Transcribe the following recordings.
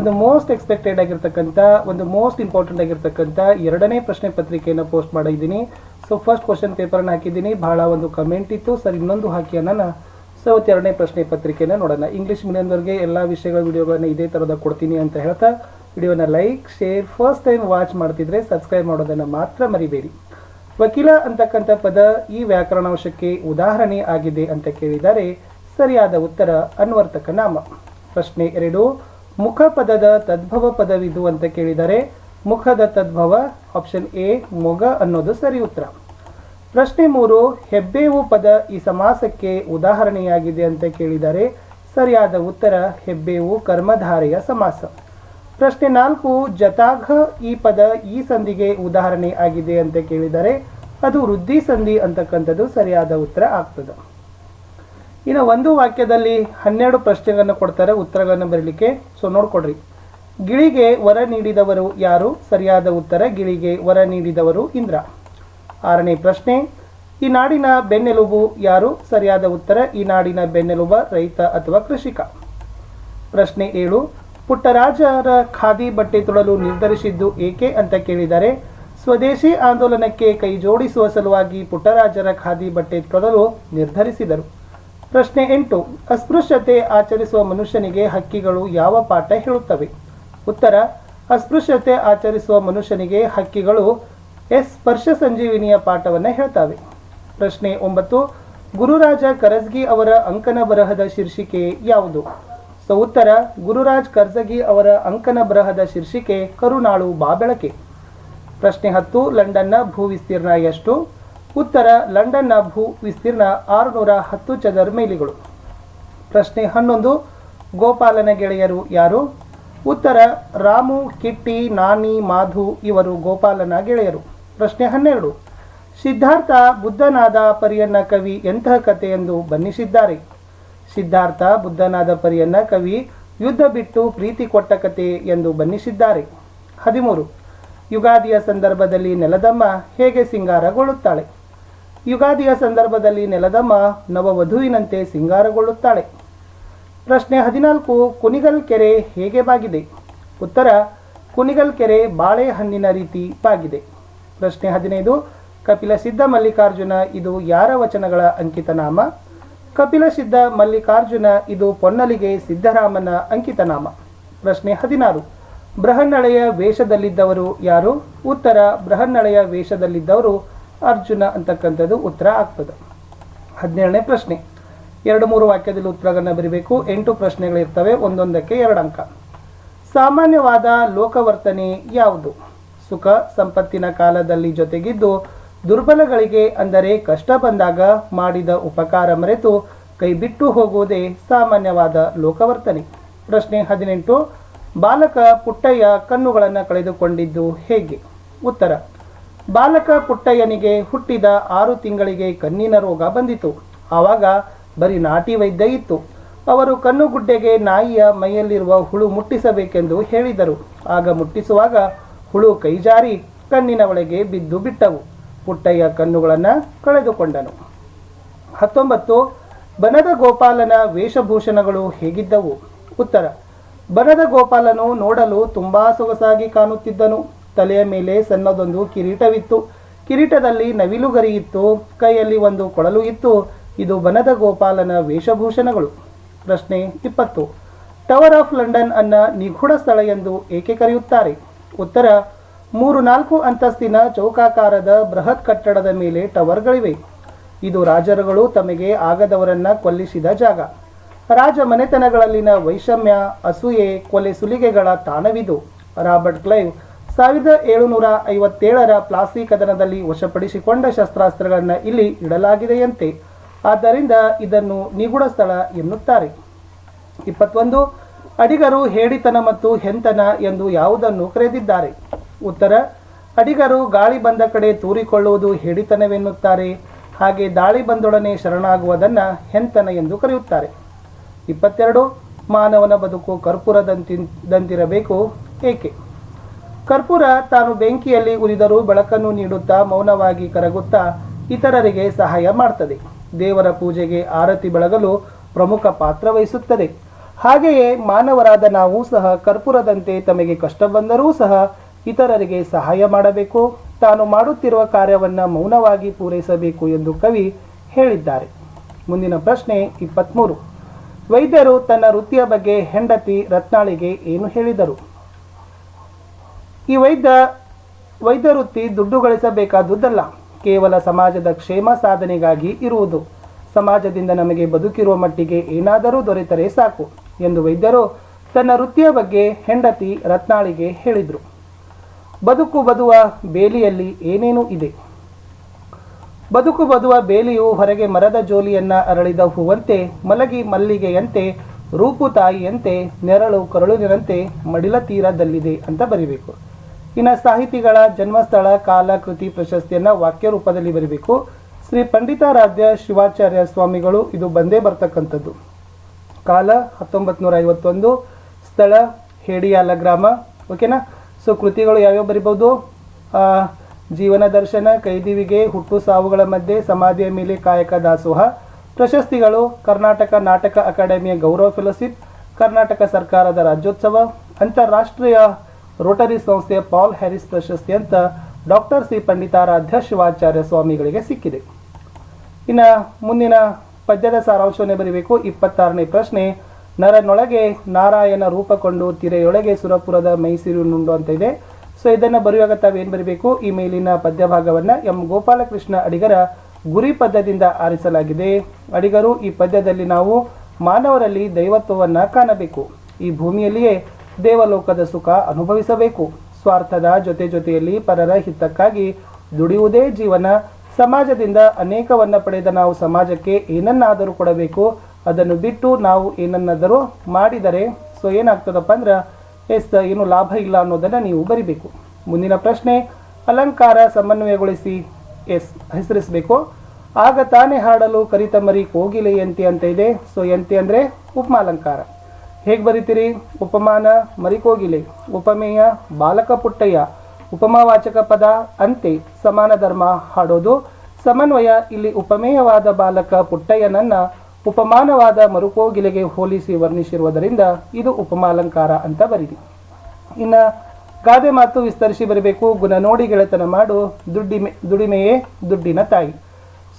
ಒಂದು most expected ಆಗಿರ್ತಕ್ಕಂಥ, ಒಂದು ಮೋಸ್ಟ್ ಇಂಪಾರ್ಟೆಂಟ್ ಆಗಿರ್ತಕ್ಕಂಥ ಎರಡನೇ ಪ್ರಶ್ನೆ ಪತ್ರಿಕೆಯನ್ನು ಪೋಸ್ಟ್ ಮಾಡಿದ್ದೀನಿ. ಸೊ ಫಸ್ಟ್ ಕ್ವಶನ್ ಪೇಪರ್ನ ಹಾಕಿದ್ದೀನಿ. ಬಹಳ ಒಂದು ಕಮೆಂಟ್ ಇತ್ತು. ಸರ್, ಇನ್ನೊಂದು ಹಾಕಿ ಅನ್ನೋಣ ಸೊ ಅವತ್ತು ಎರಡನೇ ಪ್ರಶ್ನೆ ಪತ್ರಿಕೆನ ನೋಡೋಣ. ಇಂಗ್ಲೀಷ್ ಮೀಡಿಯಂದವರಿಗೆ ಎಲ್ಲ ವಿಷಯಗಳ ವಿಡಿಯೋಗಳನ್ನ ಇದೇ ಥರದ ಕೊಡ್ತೀನಿ ಅಂತ ಹೇಳ್ತಾ ವಿಡಿಯೋನ like share first time watch ಮಾಡ್ತಿದ್ರೆ ಸಬ್ಸ್ಕ್ರೈಬ್ ಮಾಡೋದನ್ನು ಮಾತ್ರ ಮರಿಬೇಡಿ. ವಕೀಲ ಅಂತಕ್ಕಂಥ ಪದ ಈ ವ್ಯಾಕರಣಾಂಶಕ್ಕೆ ಉದಾಹರಣೆ ಆಗಿದೆ ಅಂತ ಕೇಳಿದರೆ ಸರಿಯಾದ ಉತ್ತರ ಅನ್ವರ್ತಕ ನಾಮ. ಪ್ರಶ್ನೆ ಎರಡು ಮುಖ ಪದದ ತದ್ಭವ ಪದವಿದು ಅಂತ ಕೇಳಿದರೆ ಮುಖದ ತದ್ಭವ ಆಪ್ಷನ್ ಎ ಮೊಗ ಅನ್ನೋದು ಸರಿ ಉತ್ತರ. ಪ್ರಶ್ನೆ ಮೂರು, ಹೆಬ್ಬೇವು ಪದ ಈ ಸಮಾಸಕ್ಕೆ ಉದಾಹರಣೆಯಾಗಿದೆ ಅಂತ ಕೇಳಿದರೆ ಸರಿಯಾದ ಉತ್ತರ ಹೆಬ್ಬೇವು ಕರ್ಮಧಾರೆಯ ಸಮಾಸ. ಪ್ರಶ್ನೆ ನಾಲ್ಕು ಜತಾಘ ಈ ಪದ ಈ ಸಂಧಿಗೆ ಉದಾಹರಣೆ ಆಗಿದೆ ಅಂತ ಕೇಳಿದರೆ ಅದು ವೃದ್ಧಿ ಸಂಧಿ ಅಂತಕ್ಕಂಥದ್ದು ಸರಿಯಾದ ಉತ್ತರ ಆಗ್ತದೆ. ಇನ್ನು ಒಂದು ವಾಕ್ಯದಲ್ಲಿ ಹನ್ನೆರಡು ಪ್ರಶ್ನೆಗಳನ್ನು ಕೊಡ್ತಾರೆ, ಉತ್ತರಗಳನ್ನು ಬರಲಿಕ್ಕೆ. ಸೊ ನೋಡ್ಕೊಡ್ರಿ. ಗಿಳಿಗೆ ವರ ನೀಡಿದವರು ಯಾರು? ಸರಿಯಾದ ಉತ್ತರ, ಗಿಳಿಗೆ ವರ ನೀಡಿದವರು ಇಂದ್ರ. ಆರನೇ ಪ್ರಶ್ನೆ, ಈ ನಾಡಿನ ಬೆನ್ನೆಲುಬು ಯಾರು? ಸರಿಯಾದ ಉತ್ತರ, ಈ ನಾಡಿನ ಬೆನ್ನೆಲುಬ ರೈತ ಅಥವಾ ಕೃಷಿಕ. ಪ್ರಶ್ನೆ ಏಳು, ಪುಟ್ಟರಾಜರ ಖಾದಿ ಬಟ್ಟೆ ತೊಡಲು ನಿರ್ಧರಿಸಿದ್ದು ಏಕೆ ಅಂತ ಕೇಳಿದರೆ, ಸ್ವದೇಶಿ ಆಂದೋಲನಕ್ಕೆ ಕೈ ಜೋಡಿಸುವ ಸಲುವಾಗಿ ಪುಟ್ಟರಾಜರ ಖಾದಿ ಬಟ್ಟೆ ತೊಡಲು ನಿರ್ಧರಿಸಿದರು. ಪ್ರಶ್ನೆ ಎಂಟು, ಅಸ್ಪೃಶ್ಯತೆ ಆಚರಿಸುವ ಮನುಷ್ಯನಿಗೆ ಹಕ್ಕಿಗಳು ಯಾವ ಪಾಠ ಹೇಳುತ್ತವೆ? ಉತ್ತರ, ಅಸ್ಪೃಶ್ಯತೆ ಆಚರಿಸುವ ಮನುಷ್ಯನಿಗೆ ಹಕ್ಕಿಗಳು ಎಸ್ ಸ್ಪರ್ಶ ಸಂಜೀವಿನಿಯ ಪಾಠವನ್ನು ಹೇಳ್ತವೆ. ಪ್ರಶ್ನೆ ಒಂಬತ್ತು, ಗುರುರಾಜ ಕರಸ್ಗಿ ಅವರ ಅಂಕನ ಬರಹದ ಶೀರ್ಷಿಕೆ ಯಾವುದು? ಸೊ ಉತ್ತರ, ಗುರುರಾಜ್ ಕರ್ಜಗಿ ಅವರ ಅಂಕನ ಬರಹದ ಶೀರ್ಷಿಕೆ ಕರುನಾಳು ಬಾಬೆಳಕೆ. ಪ್ರಶ್ನೆ ಹತ್ತು, ಲಂಡನ್ನ ಭೂ ವಿಸ್ತೀರ್ಣ ಎಷ್ಟು? ಉತ್ತರ ಲಂಡನ್ನ ಭೂ ವಿಸ್ತೀರ್ಣ ಆರುನೂರ ಹತ್ತು ಚದರ ಮೈಲಿಗಳು. ಪ್ರಶ್ನೆ ಹನ್ನೊಂದು, ಗೋಪಾಲನ ಗೆಳೆಯರು ಯಾರು? ಉತ್ತರ, ರಾಮು, ಕಿಟ್ಟಿ, ನಾನಿ, ಮಾಧು ಇವರು ಗೋಪಾಲನ ಗೆಳೆಯರು. ಪ್ರಶ್ನೆ ಹನ್ನೆರಡು, ಸಿದ್ಧಾರ್ಥ ಬುದ್ಧನಾದ ಪರಿಯನ್ನ ಕವಿ ಎಂತಹ ಎಂದು ಬಣ್ಣಿಸಿದ್ದಾರೆ? ಸಿದ್ಧಾರ್ಥ ಬುದ್ಧನಾದ ಪರಿಯನ್ನ ಕವಿ ಯುದ್ಧ ಬಿಟ್ಟು ಪ್ರೀತಿ ಕೊಟ್ಟ ಕತೆ ಎಂದು ಬಣ್ಣಿಸಿದ್ದಾರೆ. ಹದಿಮೂರು, ಯುಗಾದಿಯ ಸಂದರ್ಭದಲ್ಲಿ ನೆಲದಮ್ಮ ಹೇಗೆ ಸಿಂಗಾರಗೊಳ್ಳುತ್ತಾಳೆ? ಯುಗಾದಿಯ ಸಂದರ್ಭದಲ್ಲಿ ನೆಲದಮ್ಮ ನವವಧುವಿನಂತೆ ಸಿಂಗಾರಗೊಳ್ಳುತ್ತಾಳೆ. ಪ್ರಶ್ನೆ ಹದಿನಾಲ್ಕು ಕುನಿಗಲ್ ಕೆರೆ ಹೇಗೆ ಬಾಗಿದೆ? ಉತ್ತರ ಕುನಿಗಲ್ ಕೆರೆ ಬಾಳೆಹಣ್ಣಿನ ರೀತಿ ಬಾಗಿದೆ. ಪ್ರಶ್ನೆ ಹದಿನೈದು, ಕಪಿಲ ಸಿದ್ಧ ಮಲ್ಲಿಕಾರ್ಜುನ ಇದು ಯಾರ ವಚನಗಳ ಅಂಕಿತನಾಮ? ಕಪಿಲ ಸಿದ್ಧ ಮಲ್ಲಿಕಾರ್ಜುನ ಇದು ಪೊನ್ನಲಿಗೆ ಸಿದ್ದರಾಮನ ಅಂಕಿತನಾಮ. ಪ್ರಶ್ನೆ ಹದಿನಾರು, ಬೃಹನ್ನಳೆಯ ವೇಷದಲ್ಲಿದ್ದವರು ಯಾರು? ಉತ್ತರ, ಬೃಹನ್ನಳೆಯ ವೇಷದಲ್ಲಿದ್ದವರು ಅರ್ಜುನ ಅಂತಕ್ಕಂಥದ್ದು ಉತ್ತರ ಆಗ್ತದೆ. ಹದಿನೇಳನೇ ಪ್ರಶ್ನೆ. ಎರಡು ಮೂರು ವಾಕ್ಯದಲ್ಲಿ ಉತ್ತರಗಳನ್ನು ಬರೀಬೇಕು. ಎಂಟು ಪ್ರಶ್ನೆಗಳಿರ್ತವೆ, ಒಂದೊಂದಕ್ಕೆ ಎರಡು ಅಂಕ. ಸಾಮಾನ್ಯವಾದ ಲೋಕವರ್ತನೆ ಯಾವುದು? ಸುಖ, ಸಂಪತ್ತಿನ ಕಾಲದಲ್ಲಿ ಜೊತೆಗಿದ್ದು, ದುರ್ಬಲಗಳಿಗೆ ಅಂದರೆ ಕಷ್ಟ ಬಂದಾಗ ಮಾಡಿದ ಉಪಕಾರ ಮರೆತು ಕೈ ಬಿಟ್ಟು ಹೋಗುವುದೇ ಸಾಮಾನ್ಯವಾದ ಲೋಕವರ್ತನೆ. ಪ್ರಶ್ನೆ ಹದಿನೆಂಟು. ಬಾಲಕ ಪುಟ್ಟಯ್ಯ ಕಣ್ಣುಗಳನ್ನು ಕಳೆದುಕೊಂಡಿದ್ದು ಹೇಗೆ? ಉತ್ತರ. ಬಾಲಕ ಪುಟ್ಟಯ್ಯನಿಗೆ ಹುಟ್ಟಿದ ಆರು ತಿಂಗಳಿಗೆ ಕಣ್ಣಿನ ರೋಗ ಬಂದಿತು. ಆವಾಗ ಬರೀ ನಾಟಿ ವೈದ್ಯ ಇತ್ತು. ಅವರು ಕಣ್ಣುಗುಡ್ಡೆಗೆ ನಾಯಿಯ ಮೈಯಲ್ಲಿರುವ ಹುಳು ಮುಟ್ಟಿಸಬೇಕೆಂದು ಹೇಳಿದರು. ಆಗ ಮುಟ್ಟಿಸುವಾಗ ಹುಳು ಕೈಜಾರಿ ಕಣ್ಣಿನ ಒಳಗೆ ಬಿದ್ದು ಬಿಟ್ಟವು. ಪುಟ್ಟಯ್ಯ ಕಣ್ಣುಗಳನ್ನು ಕಳೆದುಕೊಂಡನು. ಹತ್ತೊಂಬತ್ತು, ಬನದ ಗೋಪಾಲನ ವೇಷಭೂಷಣಗಳು ಹೇಗಿದ್ದವು? ಉತ್ತರ, ಬನದ ಗೋಪಾಲನು ನೋಡಲು ತುಂಬಾ ಸೊಗಸಾಗಿ ಕಾಣುತ್ತಿದ್ದನು. ತಲೆಯ ಮೇಲೆ ಸಣ್ಣದೊಂದು ಕಿರೀಟವಿತ್ತು. ಕಿರೀಟದಲ್ಲಿ ನವಿಲುಗರಿ ಇತ್ತು. ಕೈಯಲ್ಲಿ ಒಂದು ಕೊಳಲು ಇತ್ತು. ಇದು ಬನದ ಗೋಪಾಲನ ವೇಷಭೂಷಣಗಳು. ಪ್ರಶ್ನೆ ಇಪ್ಪತ್ತು. ಟವರ್ ಆಫ್ ಲಂಡನ್ ಅನ್ನ ನಿಗೂಢ ಸ್ಥಳ ಎಂದು ಏಕೆ ಕರೆಯುತ್ತಾರೆ? ಉತ್ತರ ಮೂರು ನಾಲ್ಕು ಅಂತಸ್ತಿನ ಚೌಕಾಕಾರದ ಬೃಹತ್ ಕಟ್ಟಡದ ಮೇಲೆ ಟವರ್ಗಳಿವೆ. ಇದು ರಾಜರುಗಳು ತಮಗೆ ಆಗದವರನ್ನ ಕೊಲ್ಲಿಸಿದ ಜಾಗ. ರಾಜ ಮನೆತನಗಳಲ್ಲಿನ ವೈಷಮ್ಯ, ಅಸೂಯೆ, ಕೊಲೆ ಸುಲಿಗೆಗಳ ತಾಣವಿದು. ರಾಬರ್ಟ್ ಕ್ಲೈವ್ ಸಾವಿರದ ಏಳುನೂರ ಐವತ್ತೇಳರ ಪ್ಲಾಸ್ಟಿಕ್ ಕದನದಲ್ಲಿ ವಶಪಡಿಸಿಕೊಂಡ ಶಸ್ತ್ರಾಸ್ತ್ರಗಳನ್ನು ಇಲ್ಲಿ ಇಡಲಾಗಿದೆಯಂತೆ. ಆದ್ದರಿಂದ ಇದನ್ನು ನಿಗೂಢ ಸ್ಥಳ ಎನ್ನುತ್ತಾರೆ. ಇಪ್ಪತ್ತೊಂದು, ಅಡಿಗರು ಹೇಡಿತನ ಮತ್ತು ಹೆಂತನ ಎಂದು ಯಾವುದನ್ನು ಕರೆದಿದ್ದಾರೆ? ಉತ್ತರ, ಅಡಿಗರು ಗಾಳಿ ಬಂದ ಕಡೆ ತೂರಿಕೊಳ್ಳುವುದು ಹೇಡಿತನವೆನ್ನುತ್ತಾರೆ. ಹಾಗೆ ದಾಳಿ ಬಂದೊಡನೆ ಶರಣಾಗುವುದನ್ನು ಹೆಂತನ ಎಂದು ಕರೆಯುತ್ತಾರೆ. ಇಪ್ಪತ್ತೆರಡು, ಮಾನವನ ಬದುಕು ಕರ್ಪೂರದಂತಿ, ದಂತಿರಬೇಕು ಏಕೆ? ಕರ್ಪೂರ ತಾನು ಬೆಂಕಿಯಲ್ಲಿ ಉರಿದರೂ ಬೆಳಕನ್ನು ನೀಡುತ್ತಾ ಮೌನವಾಗಿ ಕರಗುತ್ತಾ ಇತರರಿಗೆ ಸಹಾಯ ಮಾಡ್ತದೆ. ದೇವರ ಪೂಜೆಗೆ ಆರತಿ ಬೆಳಗಲು ಪ್ರಮುಖ ಪಾತ್ರ ವಹಿಸುತ್ತದೆ. ಹಾಗೆಯೇ ಮಾನವರಾದ ನಾವು ಸಹ ಕರ್ಪೂರದಂತೆ ತಮಗೆ ಕಷ್ಟ ಬಂದರೂ ಸಹ ಇತರರಿಗೆ ಸಹಾಯ ಮಾಡಬೇಕು. ತಾನು ಮಾಡುತ್ತಿರುವ ಕಾರ್ಯವನ್ನು ಮೌನವಾಗಿ ಪೂರೈಸಬೇಕು ಎಂದು ಕವಿ ಹೇಳಿದ್ದಾರೆ. ಮುಂದಿನ ಪ್ರಶ್ನೆ ಇಪ್ಪತ್ತ್ಮೂರು ವೈದ್ಯರು ತನ್ನ ವೃತ್ತಿಯ ಬಗ್ಗೆ ಹೆಂಡತಿ ರತ್ನಾಳಿಗೆ ಏನು ಹೇಳಿದರು? ಈ ವೈದ್ಯ ವೈದ್ಯ ವೃತ್ತಿ ದುಡ್ಡು ಗಳಿಸಬೇಕಾದುದಲ್ಲ. ಕೇವಲ ಸಮಾಜದ ಕ್ಷೇಮ ಸಾಧನೆಗಾಗಿ ಇರುವುದು. ಸಮಾಜದಿಂದ ನಮಗೆ ಬದುಕಿರುವ ಮಟ್ಟಿಗೆ ಏನಾದರೂ ದೊರೆತರೆ ಸಾಕು ಎಂದು ವೈದ್ಯರು ತನ್ನ ವೃತ್ತಿಯ ಬಗ್ಗೆ ಹೆಂಡತಿ ರತ್ನಾಳಿಗೆ ಹೇಳಿದರು. ಬದುಕು ಬದುವ ಬೇಲಿಯಲ್ಲಿ ಏನೇನು ಇದೆ. ಬದುಕು ಬದುವ ಬೇಲಿಯು ಹೊರಗೆ ಮರದ ಜೋಲಿಯನ್ನ ಅರಳಿದ ಹೂವಂತೆ, ಮಲಗಿ ಮಲ್ಲಿಗೆಯಂತೆ, ರೂಪು ತಾಯಿಯಂತೆ, ನೆರಳು ಕರುಳಿನಂತೆ ಮಡಿಲ ತೀರದಲ್ಲಿದೆ ಅಂತ ಬರಿಬೇಕು. ಇನ್ನು ಸಾಹಿತಿಗಳ ಜನ್ಮಸ್ಥಳ ಕಾಲ ಕೃತಿ ಪ್ರಶಸ್ತಿಯನ್ನ ವಾಕ್ಯ ರೂಪದಲ್ಲಿ ಬರೀಬೇಕು. ಶ್ರೀ ಪಂಡಿತಾರಾಧ್ಯ ಶಿವಾಚಾರ್ಯ ಸ್ವಾಮಿಗಳು ಇದು ಬಂದೇ ಬರ್ತಕ್ಕಂಥದ್ದು. ಕಾಲ ಹತ್ತೊಂಬತ್ತು ನೂರ ಐವತ್ತೊಂದು ಸ್ಥಳ ಹೇಡಿಯಾಲ ಗ್ರಾಮ. ಓಕೆನಾ? ಸೊ ಕೃತಿಗಳು ಯಾವ್ಯಾವ ಬರಿಬೋದು? ಜೀವನ ದರ್ಶನ, ಕೈದಿವಿಗೆ, ಹುಟ್ಟು ಸಾವುಗಳ ಮಧ್ಯೆ, ಸಮಾಧಿಯ ಮೇಲೆ ಕಾಯಕ ದಾಸೋಹ. ಪ್ರಶಸ್ತಿಗಳು ಕರ್ನಾಟಕ ನಾಟಕ ಅಕಾಡೆಮಿಯ ಗೌರವ ಫೆಲೋಶಿಪ್, ಕರ್ನಾಟಕ ಸರ್ಕಾರದ ರಾಜ್ಯೋತ್ಸವ, ಅಂತಾರಾಷ್ಟ್ರೀಯ ರೋಟರಿ ಸಂಸ್ಥೆಯ ಪಾಲ್ ಹ್ಯಾರಿಸ್ ಪ್ರಶಸ್ತಿ ಅಂತ ಡಾಕ್ಟರ್ ಸಿ ಪಂಡಿತಾರಾಧ್ಯ ಶಿವಾಚಾರ್ಯ ಸ್ವಾಮಿಗಳಿಗೆ ಸಿಕ್ಕಿದೆ. ಇನ್ನು ಮುಂದಿನ ಪದ್ಯದ ಸಾರಾಂಶವನ್ನೇ ಬರೀಬೇಕು. ಇಪ್ಪತ್ತಾರನೇ ಪ್ರಶ್ನೆ, ನರನೊಳಗೆ ನಾರಾಯಣ ರೂಪಕೊಂಡು ತಿರೆಯೊಳಗೆ ಸುರಪುರದ ಮೈಸೂರು ನುಂಡು ಅಂತ ಇದೆ. ಸೊ ಇದನ್ನು ಬರೆಯುವಾಗ ತಾವೇನು ಬರೀಬೇಕು? ಈ ಮೇಲಿನ ಪದ್ಯ ಭಾಗವನ್ನು ಎಂ ಗೋಪಾಲಕೃಷ್ಣ ಅಡಿಗರ ಗುರಿ ಪದ್ಯದಿಂದ ಆರಿಸಲಾಗಿದೆ. ಅಡಿಗರು ಈ ಪದ್ಯದಲ್ಲಿ ನಾವು ಮಾನವರಲ್ಲಿ ದೈವತ್ವವನ್ನು ಕಾಣಬೇಕು. ಈ ಭೂಮಿಯಲ್ಲಿಯೇ ದೇವಲೋಕದ ಸುಖ ಅನುಭವಿಸಬೇಕು. ಸ್ವಾರ್ಥದ ಜೊತೆ ಜೊತೆಯಲ್ಲಿ ಪರರ ಹಿತಕ್ಕಾಗಿ ದುಡಿಯುವುದೇ ಜೀವನ. ಸಮಾಜದಿಂದ ಅನೇಕವನ್ನ ಪಡೆದ ನಾವು ಸಮಾಜಕ್ಕೆ ಏನನ್ನಾದರೂ ಕೊಡಬೇಕು. ಅದನ್ನು ಬಿಟ್ಟು ನಾವು ಏನನ್ನಾದರೂ ಮಾಡಿದರೆ ಸೊ ಏನಾಗ್ತದಪ್ಪ ಅಂದ್ರೆ, ಎಸ್, ಏನು ಲಾಭ ಇಲ್ಲ ಅನ್ನೋದನ್ನು ನೀವು ಬರಿಬೇಕು. ಮುಂದಿನ ಪ್ರಶ್ನೆ, ಅಲಂಕಾರ ಸಮನ್ವಯಗೊಳಿಸಿ, ಎಸ್, ಹೆಸರಿಸಬೇಕು. ಆಗ ತಾನೇ ಹಾಡಲು ಕರಿತಮರಿ ಕೋಗಿಲೆಯಂತೆ ಅಂತ ಇದೆ. ಸೊ ಎಂತೆ ಅಂದರೆ ಉಪಮಾಲಂಕಾರ. ಹೇಗೆ ಬರಿತೀರಿ? ಉಪಮಾನ ಮರಿಕೋಗಿಲೆ. ಉಪಮೇಯ ಬಾಲಕ ಪುಟ್ಟಯ್ಯ. ಉಪಮಾವಾಚಕ ಪದ ಅಂತೆ ಸಮಾನ ಧರ್ಮ ಹಾಡೋದು. ಸಮನ್ವಯ, ಇಲ್ಲಿ ಉಪಮೇಯವಾದ ಬಾಲಕ ಪುಟ್ಟಯ್ಯನನ್ನ ಉಪಮಾನವಾದ ಮರುಕೋಗಿಲೆಗೆ ಹೋಲಿಸಿ ವರ್ಣಿಸಿರುವುದರಿಂದ ಇದು ಉಪಮಾಲಂಕಾರ ಅಂತ ಬರೀರಿ. ಇನ್ನು ಗಾದೆ ಮಾತು ವಿಸ್ತರಿಸಿ ಬರಬೇಕು. ಗುಣ ನೋಡಿ ಗೆಳೆತನ ಮಾಡು. ದುಡ್ಡಿಮೆ ದುಡಿಮೆಯೇ ದುಡ್ಡಿನ ತಾಯಿ.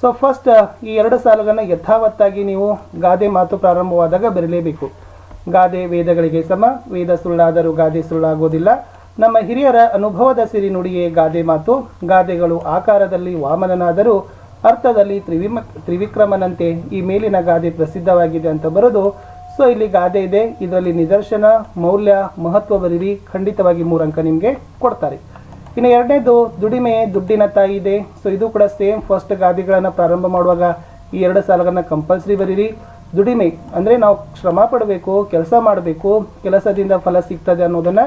ಸೊ ಫಸ್ಟ್ ಈ ಎರಡು ಸಾಲುಗಳನ್ನು ಯಥಾವತ್ತಾಗಿ ನೀವು ಗಾದೆ ಮಾತು ಪ್ರಾರಂಭವಾದಾಗ ಬರಲೇಬೇಕು. ಗಾದೆ ವೇದಗಳಿಗೆ ಸಮ, ವೇದ ಸುಳ್ಳಾದರೂ ಗಾದೆ ಸುಳ್ಳಾಗೋದಿಲ್ಲ. ನಮ್ಮ ಹಿರಿಯರ ಅನುಭವದ ಸಿರಿ ನುಡಿಯೇ ಗಾದೆ ಮಾತು. ಗಾದೆಗಳು ಆಕಾರದಲ್ಲಿ ವಾಮನನಾದರೂ ಅರ್ಥದಲ್ಲಿ ತ್ರಿವಿಮ, ತ್ರಿವಿಕ್ರಮನಂತೆ ಈ ಮೇಲಿನ ಗಾದೆ ಪ್ರಸಿದ್ಧವಾಗಿದೆ ಅಂತ ಬರೋದು, ಸೊ ಇಲ್ಲಿ ಗಾದೆ ಇದೆ, ಇದರಲ್ಲಿ ನಿದರ್ಶನ, ಮೌಲ್ಯ, ಮಹತ್ವ ಬರೀರಿ ಖಂಡಿತವಾಗಿ ಮೂರು ಅಂಕ ನಿಮಗೆ ಕೊಡ್ತಾರೆ. ಇನ್ನು ಎರಡನೇದು, ದುಡಿಮೆ, ದುಡ್ಡಿನ ತಾಯಿ ಇದೆ. ಸೊ ಇದು ಕೂಡ ಸೇಮ್ ಫಸ್ಟ್ ಗಾದೆಗಳನ್ನು ಪ್ರಾರಂಭ ಮಾಡುವಾಗ ಈ ಎರಡು ಸಾಲಗಳನ್ನು ಕಂಪಲ್ಸರಿ ಬರೀರಿ. ದುಡಿಮೆ. ಅಂದರೆ ನಾವು ಶ್ರಮ ಪಡಬೇಕು, ಕೆಲಸ ಮಾಡಬೇಕು, ಕೆಲಸದಿಂದ ಫಲ ಸಿಗ್ತದೆ ಅನ್ನೋದನ್ನ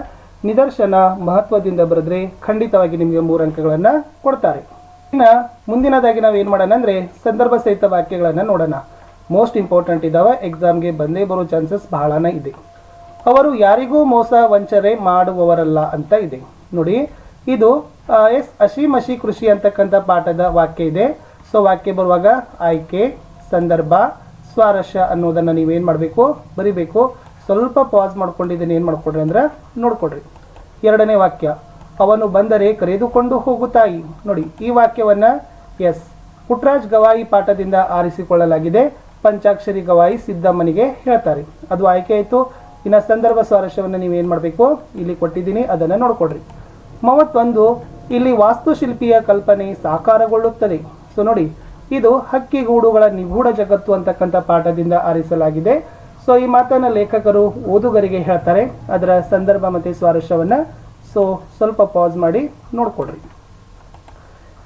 ನಿದರ್ಶನ, ಮಹತ್ವದಿಂದ ಬರೆದ್ರೆ ಖಂಡಿತವಾಗಿ ನಿಮಗೆ ಮೂರು ಅಂಕಗಳನ್ನು ಕೊಡ್ತಾರೆ. ಇನ್ನು ಮುಂದಿನದಾಗಿ ನಾವು ಏನು ಮಾಡೋಣ ಅಂದರೆ ಸಂದರ್ಭ ಸಹಿತ ವಾಕ್ಯಗಳನ್ನು ನೋಡೋಣ. ಮೋಸ್ಟ್ ಇಂಪಾರ್ಟೆಂಟ್ ಇದಾವೆ ಎಕ್ಸಾಮ್ಗೆ ಬಂದೇ ಬರೋ ಚಾನ್ಸಸ್ ಬಹಳನ ಇದೆ. ಅವರು ಯಾರಿಗೂ ಮೋಸ, ವಂಚನೆ ಮಾಡುವವರಲ್ಲ ಅಂತ ಇದೆ. ನೋಡಿ, ಇದು ಎಸ್ ಎಸ್ ಅಶಿಮಶಿ ಕೃಷಿ ಅಂತಕ್ಕಂಥ ಪಾಠದ ವಾಕ್ಯ ಇದೆ. ಸೊ ವಾಕ್ಯ ಬರುವಾಗ, ಆಯ್ಕೆ, ಸಂದರ್ಭ ಸ್ವಾರಸ್ಯ ಅನ್ನೋದನ್ನು ನೀವೇನು ಮಾಡಬೇಕು, ಬರಿಬೇಕು. ಸ್ವಲ್ಪ ಪಾಸ್ ಮಾಡ್ಕೊಂಡಿದ್ದೀನಿ, ಏನು ಮಾಡ್ಕೊಡ್ರಿ ಅಂದ್ರೆ ನೋಡ್ಕೊಡ್ರಿ. ಎರಡನೇ ವಾಕ್ಯ, ಅವನು ಬಂದರೆ ಕರೆದುಕೊಂಡು ಹೋಗು ತಾಯಿ. ನೋಡಿ, ಈ ವಾಕ್ಯವನ್ನ ಎಸ್ ಪುಟ್ರಾಜ್ ಗವಾಯಿ ಪಾಠದಿಂದ ಆರಿಸಿಕೊಳ್ಳಲಾಗಿದೆ. ಪಂಚಾಕ್ಷರಿ ಗವಾಯಿ ಸಿದ್ದಮ್ಮನಿಗೆ ಹೇಳ್ತಾರೆ. ಅದು ಆಯ್ಕೆ ಆಯಿತು. ಇನ್ನು ಸಂದರ್ಭ ಸ್ವಾರಸ್ಯವನ್ನು ನೀವು ಏನು ಮಾಡಬೇಕು, ಇಲ್ಲಿ ಕೊಟ್ಟಿದ್ದೀನಿ, ಅದನ್ನು ನೋಡ್ಕೊಡ್ರಿ. ಮೂವತ್ತೊಂದು, ಇಲ್ಲಿ ವಾಸ್ತುಶಿಲ್ಪಿಯ ಕಲ್ಪನೆ ಸಾಕಾರಗೊಳ್ಳುತ್ತದೆ. ಸೊ ನೋಡಿ ಇದು ಹಕ್ಕಿಗೂಡುಗಳ ನಿಗೂಢ ಜಗತ್ತು ಅಂತಕ್ಕಂಥ ಪಾಠದಿಂದ ಆರಿಸಲಾಗಿದೆ. ಸೊ ಈ ಮಾತನ್ನ ಲೇಖಕರು ಓದುಗರಿಗೆ ಹೇಳ್ತಾರೆ. ಅದರ ಸಂದರ್ಭ ಮತ್ತು ಸ್ವಾರಸ್ಯವನ್ನು ಸೊ ಸ್ವಲ್ಪ ಪಾಸ್ ಮಾಡಿ ನೋಡ್ಕೊಡ್ರಿ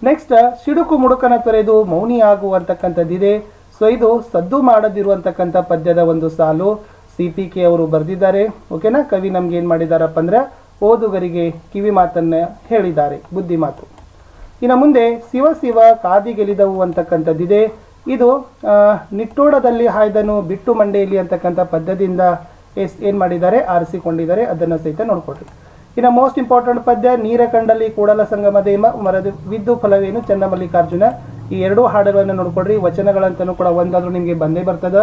ನೆಕ್ಸ್ಟ್ ಸಿಡುಕು ಮುಡುಕನ ತೊರೆದು ಮೌನಿ ಆಗುವಂತಕ್ಕಂಥದ್ದಿದೆ. ಸೊ ಇದು ಸದ್ದು ಮಾಡದಿರುವಂತಕ್ಕಂಥ ಪದ್ಯದ ಒಂದು ಸಾಲು. ಸಿ ಪಿ ಕೆ ಅವರು ಬರೆದಿದ್ದಾರೆ. ಓಕೆನಾ ಕವಿ ನಮ್ಗೆ ಏನು ಮಾಡಿದಾರಪ್ಪ ಅಂದ್ರೆ ಓದುಗರಿಗೆ ಕಿವಿ ಮಾತನ್ನ ಹೇಳಿದ್ದಾರೆ. ಬುದ್ಧಿ ಮಾತು. ಇನ್ನು ಮುಂದೆ ಶಿವ ಶಿವ ಕಾದಿಗೆಲಿದವು ಅಂತಕ್ಕಂಥದ್ದಿದೆ. ಇದು ನಿಟ್ಟೋಡದಲ್ಲಿ ಹಾಯ್ದನು ಬಿಟ್ಟು ಮಂಡೆಯಲ್ಲಿ ಅಂತಕ್ಕಂಥ ಪದ್ಯದಿಂದ ಎಸ್, ಏನು ಮಾಡಿದ್ದಾರೆ, ಆರಿಸಿಕೊಂಡಿದ್ದಾರೆ, ಅದನ್ನು ಸಹಿತ ನೋಡ್ಕೊಳ್ರಿ. ಇನ್ನು ಮೋಸ್ಟ್ ಇಂಪಾರ್ಟೆಂಟ್ ಪದ್ಯ ನೀರ ಕಂಡಲ್ಲಿ ಕೂಡಲ ಸಂಗಮ ದೇಮ, ಮರದ ವಿದ್ದು ಫಲವೇನು ಚನ್ನಮಲ್ಲಿಕಾರ್ಜುನ ಈ ಎರಡು ಹಾಡುಗಳನ್ನು ನೋಡ್ಕೊಳ್ರಿ ವಚನಗಳಂತಲೂ ಕೂಡ ಒಂದಾದ್ರೂ ನಿಮಗೆ ಬಂದೇ ಬರ್ತದ.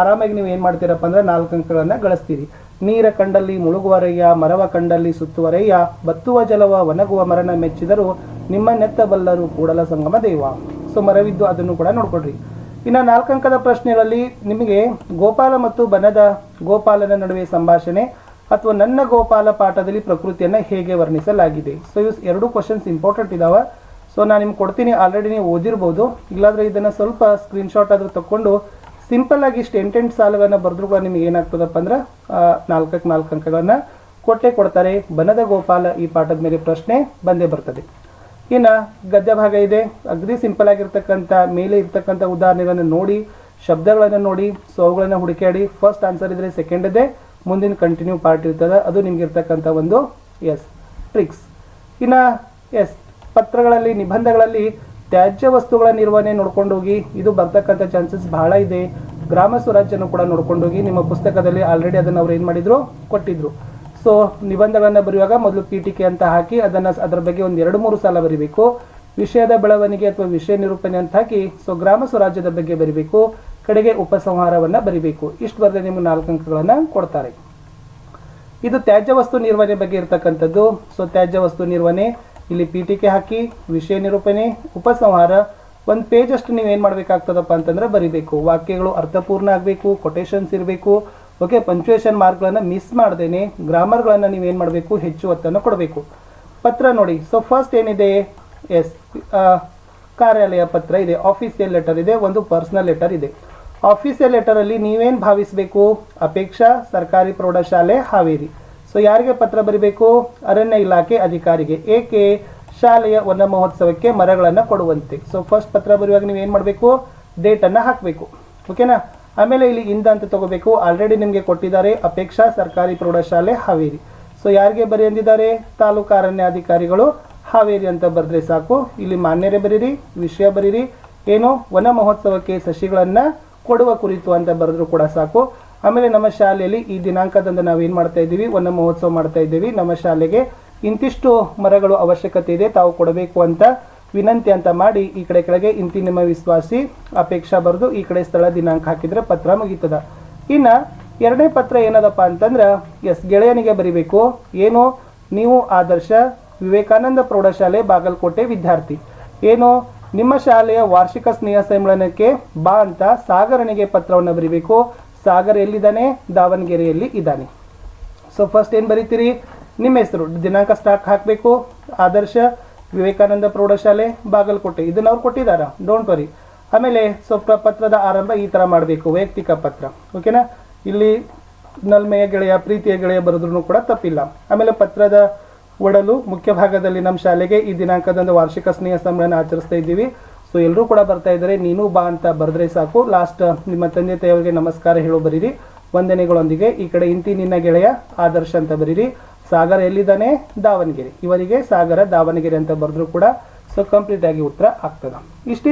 ಆರಾಮಾಗಿ ನೀವು ಏನು ಮಾಡ್ತೀರಪ್ಪ ಅಂದ್ರೆ ನಾಲ್ಕು ಅಂಕಗಳನ್ನು ಗಳಿಸ್ತೀರಿ. ನೀರ ಕಂಡಲ್ಲಿ ಮುಳುಗುವರಯ್ಯ, ಮರವ ಕಂಡಲ್ಲಿ ಸುತ್ತುವರಯ್ಯ, ಬತ್ತುವ ಜಲವ, ಒಣಗುವ ಮರನ ಮೆಚ್ಚಿದರು ನಿಮ್ಮ ನೆತ್ತಬಲ್ಲರು ಕೂಡಲ ಸಂಗಮ ದೈವ. ಸೊ ಮರವಿದ್ದು ಅದನ್ನು ಕೂಡ ನೋಡ್ಕೊಡ್ರಿ ಇನ್ನು ನಾಲ್ಕು ಅಂಕದ ಪ್ರಶ್ನೆಗಳಲ್ಲಿ ನಿಮಗೆ ಗೋಪಾಲ ಮತ್ತು ಬನದ ಗೋಪಾಲನ ನಡುವೆ ಸಂಭಾಷಣೆ ಅಥವಾ ನನ್ನ ಗೋಪಾಲ ಪಾಠದಲ್ಲಿ ಪ್ರಕೃತಿಯನ್ನು ಹೇಗೆ ವರ್ಣಿಸಲಾಗಿದೆ. ಸೊ ಇವು ಎರಡು ಕ್ವಶನ್ಸ್ ಇಂಪಾರ್ಟೆಂಟ್ ಇದಾವೆ. ಸೊ ನಾನು ನಿಮ್ಗೆ ಕೊಡ್ತೀನಿ. ಆಲ್ರೆಡಿ ನೀವು ಓದಿರ್ಬೋದು. ಇಲ್ಲಾಂದ್ರೆ ಇದನ್ನು ಸ್ವಲ್ಪ ಸ್ಕ್ರೀನ್ಶಾಟ್ ಆದರೂ ತಗೊಂಡು ಸಿಂಪಲ್ ಆಗಿ ಇಷ್ಟು ಎಂಟೆಂಟು ಸಾಲುಗಳನ್ನು ಬರೆದ್ರು ಕೂಡ ನಿಮಗೆ ಏನಾಗ್ತದಪ್ಪ ಅಂದ್ರೆ ನಾಲ್ಕಕ್ಕೆ ನಾಲ್ಕು ಅಂಕಗಳನ್ನು ಕೊಟ್ಟೆ ಕೊಡ್ತಾರೆ ಬನದ ಗೋಪಾಲ ಈ ಪಾಠದ ಮೇಲೆ ಪ್ರಶ್ನೆ ಬಂದೇ ಬರ್ತದೆ. ಇನ್ನು ಗದ್ಯ ಭಾಗ ಇದೆ. ಅಗ್ರಿ ಸಿಂಪಲ್ ಆಗಿರ್ತಕ್ಕಂಥ, ಮೇಲೆ ಇರ್ತಕ್ಕಂಥ ಉದಾಹರಣೆಗಳನ್ನು ನೋಡಿ, ಶಬ್ದಗಳನ್ನು ನೋಡಿ ಸೊ ಅವುಗಳನ್ನು ಹುಡುಕಾಡಿ ಫಸ್ಟ್ ಆನ್ಸರ್ ಇದ್ರೆ ಸೆಕೆಂಡ್ ಇದೆ. ಮುಂದಿನ ಕಂಟಿನ್ಯೂ ಪಾರ್ಟ್ ಇರ್ತದೆ. ಅದು ನಿಮ್ಗೆ ಇರ್ತಕ್ಕಂಥ ಒಂದು ಎಸ್ ಟ್ರಿಕ್ಸ್ ಇನ್ನು ಎಸ್ ಪತ್ರಗಳಲ್ಲಿ, ನಿಬಂಧಗಳಲ್ಲಿ ತ್ಯಾಜ್ಯ ವಸ್ತುಗಳ ನಿರ್ವಹಣೆ ನೋಡ್ಕೊಂಡು ಹೋಗಿ. ಇದು ಬರ್ತಕ್ಕಂಥ ಚಾನ್ಸಸ್ ಬಹಳ ಇದೆ. ಗ್ರಾಮ ಸ್ವರಾಜ್ಯನ ಕೂಡ ನೋಡ್ಕೊಂಡು ಹೋಗಿ. ನಿಮ್ಮ ಪುಸ್ತಕದಲ್ಲಿ ಆಲ್ರೆಡಿ ಅದನ್ನು ಅವ್ರು ಏನು ಮಾಡಿದ್ರು? ಕೊಟ್ಟಿದ್ರು. ಸೊ ನಿಬಂಧಗಳನ್ನು ಬರೆಯುವಾಗ ಮೊದಲು ಪೀಠಿಕೆ ಅಂತ ಹಾಕಿ, ಅದನ್ನು ಅದರ ಬಗ್ಗೆ ಒಂದು ಎರಡು ಮೂರು ಸಾಲ ಬರಿಬೇಕು. ವಿಷಯದ ಬೆಳವಣಿಗೆ ಅಥವಾ ವಿಷಯ ನಿರೂಪಣೆ ಅಂತ ಹಾಕಿ ಸೊ ಗ್ರಾಮ ಸ್ವರಾಜ್ಯದ ಬಗ್ಗೆ ಬರಿಬೇಕು. ಕಡೆಗೆ ಉಪಸಂಹಾರವನ್ನ ಬರಿಬೇಕು. ಇಷ್ಟು ಬರೆದ್ರೆ ನಿಮ್ಗೆ ನಾಲ್ಕು ಅಂಕಗಳನ್ನು ಕೊಡ್ತಾರೆ. ಇದು ತ್ಯಾಜ್ಯ ವಸ್ತು ನಿರ್ವಹಣೆ ಬಗ್ಗೆ ಇರತಕ್ಕಂಥದ್ದು. ಸೊ ತ್ಯಾಜ್ಯ ವಸ್ತು ನಿರ್ವಹಣೆ, ಇಲ್ಲಿ ಪೀಠಿಕೆ ಹಾಕಿ, ವಿಷಯ ನಿರೂಪಣೆ, ಉಪಸಂಹಾರ, ಒಂದು ಪೇಜ್ ಅಷ್ಟು ನೀವು ಏನು ಮಾಡಬೇಕಾಗ್ತದಪ್ಪ ಅಂತಂದ್ರೆ ಬರಿಬೇಕು. ವಾಕ್ಯಗಳು ಅರ್ಥಪೂರ್ಣ ಆಗಬೇಕು ಕೊಟೇಶನ್ಸ್ ಇರಬೇಕು. ಓಕೆ ಪಂಚುಯೇಷನ್ ಮಾರ್ಕ್ಗಳನ್ನು ಮಿಸ್ ಮಾಡ್ದೇನೆ ಗ್ರಾಮರ್ಗಳನ್ನು ಏನು ಮಾಡಬೇಕು? ಹೆಚ್ಚು ಒತ್ತನ್ನು ಕೊಡಬೇಕು. ಪತ್ರ ನೋಡಿ. ಸೊ ಫಸ್ಟ್ ಏನಿದೆ? ಎಸ್ ಕಾರ್ಯಾಲಯ ಪತ್ರ ಇದೆ. ಆಫೀಸಿಯಲ್ ಲೆಟರ್ ಇದೆ. ಒಂದು ಪರ್ಸ್ನಲ್ ಲೆಟರ್ ಇದೆ. ಆಫೀಸಿಯಲ್ ಲೆಟರಲ್ಲಿ ನೀವೇನು ಭಾವಿಸಬೇಕು? ಅಪೇಕ್ಷಾ, ಸರ್ಕಾರಿ ಪ್ರೌಢಶಾಲೆ, ಹಾವೇರಿ. ಸೊ ಯಾರಿಗೆ ಪತ್ರ ಬರೀಬೇಕು? ಅರಣ್ಯ ಇಲಾಖೆ ಅಧಿಕಾರಿಗೆ. ಏಕೆ? ಶಾಲೆಯ ವನ ಮಹೋತ್ಸವಕ್ಕೆ ಮರಗಳನ್ನು ಕೊಡುವಂತೆ. ಸೊ ಫಸ್ಟ್ ಪತ್ರ ಬರೆಯುವಾಗ ನೀವು ಏನು ಮಾಡಬೇಕು? ಡೇಟನ್ನು ಹಾಕಬೇಕು. ಓಕೆನಾ ಆಮೇಲೆ ಇಲ್ಲಿ ಇಂದ ಅಂತ ತಗೋಬೇಕು. ಆಲ್ರೆಡಿ ನಿಮಗೆ ಕೊಟ್ಟಿದ್ದಾರೆ ಅಪೇಕ್ಷಾ ಸರ್ಕಾರಿ ಪ್ರೌಢಶಾಲೆ ಹಾವೇರಿ. ಸೊ ಯಾರಿಗೆ ಬರಿ ಅಂದಿದ್ದಾರೆ? ತಾಲೂಕು ಅರಣ್ಯಾಧಿಕಾರಿಗಳು. ಹಾವೇರಿ ಅಂತ ಬರೆದ್ರೆ ಸಾಕು. ಇಲ್ಲಿ ಮಾನ್ಯರೇ ಬರೀರಿ, ವಿಷಯ ಬರೀರಿ. ಏನು? ವನ ಮಹೋತ್ಸವಕ್ಕೆ ಸಸಿಗಳನ್ನು ಕೊಡುವ ಕುರಿತು ಅಂತ ಬರೆದ್ರು ಕೂಡ ಸಾಕು. ಆಮೇಲೆ ನಮ್ಮ ಶಾಲೆಯಲ್ಲಿ ಈ ದಿನಾಂಕದಂದು ನಾವು ಏನು ಮಾಡ್ತಾ ಇದ್ದೀವಿ? ವನ ಮಹೋತ್ಸವ ಮಾಡ್ತಾ ಇದ್ದೀವಿ. ನಮ್ಮ ಶಾಲೆಗೆ ಇಂತಿಷ್ಟು ಮರಗಳು ಅವಶ್ಯಕತೆ ಇದೆ, ತಾವು ಕೊಡಬೇಕು ಅಂತ ವಿನಂತಿ ಅಂತ ಮಾಡಿ ಈ ಕಡೆ ಕೆಳಗೆ ಇಂತಿ ನಿಮ್ಮ ವಿಶ್ವಾಸಿ ಅಪೇಕ್ಷಾ ಬರೆದು ಈ ಕಡೆ ಸ್ಥಳ ದಿನಾಂಕ ಹಾಕಿದ್ರೆ ಪತ್ರ ಮುಗೀತದ. ಇನ್ನ ಎರಡನೇ ಪತ್ರ ಏನದಪ್ಪ ಅಂತಂದ್ರೆ ಎಸ್ ಗೆಳೆಯನಿಗೆ ಬರೀಬೇಕು. ಏನು? ನೀವು ಆದರ್ಶ ವಿವೇಕಾನಂದ ಪ್ರೌಢಶಾಲೆ, ಬಾಗಲಕೋಟೆ ವಿದ್ಯಾರ್ಥಿ. ಏನು? ನಿಮ್ಮ ಶಾಲೆಯ ವಾರ್ಷಿಕ ಸ್ನೇಹ ಸಮ್ಮೇಳನಕ್ಕೆ ಬಾ ಅಂತ ಸಾಗರನಿಗೆ ಪತ್ರವನ್ನು ಬರೀಬೇಕು. ಸಾಗರ್ ಎಲ್ಲಿದ್ದಾನೆ? ದಾವಣಗೆರೆಯಲ್ಲಿ ಇದ್ದಾನೆ. ಸೊ ಫಸ್ಟ್ ಏನು ಬರೀತೀರಿ? ನಿಮ್ಮ ಹೆಸರು, ದಿನಾಂಕ ಸ್ಟಾಕ್ ಹಾಕಬೇಕು. ಆದರ್ಶ ವಿವೇಕಾನಂದ ಪ್ರೌಢಶಾಲೆ, ಬಾಗಲಕೋಟೆ. ಇದನ್ನ ಅವ್ರು ಕೊಟ್ಟಿದ್ದಾರ ಡೋಂಟ್ ವರಿ ಆಮೇಲೆ ಸ್ವಪ್ನ ಪತ್ರದ ಆರಂಭ ಈ ಥರ ಮಾಡಬೇಕು. ವೈಯಕ್ತಿಕ ಪತ್ರ. ಓಕೆನಾ ಇಲ್ಲಿ ನಲ್ಮೆಯ ಗೆಳೆಯ, ಪ್ರೀತಿಯ ಗೆಳೆಯ ಬರೆದ್ರೂ ಕೂಡ ತಪ್ಪಿಲ್ಲ. ಆಮೇಲೆ ಪತ್ರದ ಒಡಲು ಮುಖ್ಯ ಭಾಗದಲ್ಲಿ ನಮ್ಮ ಶಾಲೆಗೆ ಈ ದಿನಾಂಕದಂದು ವಾರ್ಷಿಕ ಸ್ನೇಹ ಸಮ್ಮೇಳನ ಆಚರಿಸ್ತಾ ಇದ್ದೀವಿ. ಸೊ ಎಲ್ಲರೂ ಕೂಡ ಬರ್ತಾ ಇದ್ದಾರೆ ನೀನು ಬಾ ಅಂತ ಬರೆದ್ರೆ ಸಾಕು. ಲಾಸ್ಟ್ ನಿಮ್ಮ ತಂದೆ ತಾಯಿಯವರಿಗೆ ನಮಸ್ಕಾರ ಹೇಳೋ ಬರೀರಿ. ವಂದನೆಗಳೊಂದಿಗೆ. ಈ ಕಡೆ ಇಂತಿ ನಿನ್ನ ಗೆಳೆಯ ಆದರ್ಶ ಅಂತ ಬರೀರಿ. ಸಾಗರ ಎಲ್ಲಿದ್ದಾನೆ? ದಾವಣಗೆರೆ. ಇವರಿಗೆ ಸಾಗರ, ದಾವಣಗೆರೆ ಅಂತ ಬರೆದ್ರು ಕೂಡ ಸೊ ಕಂಪ್ಲೀಟ್ ಆಗಿ ಉತ್ತರ ಆಗ್ತದ. ಇಷ್ಟಿ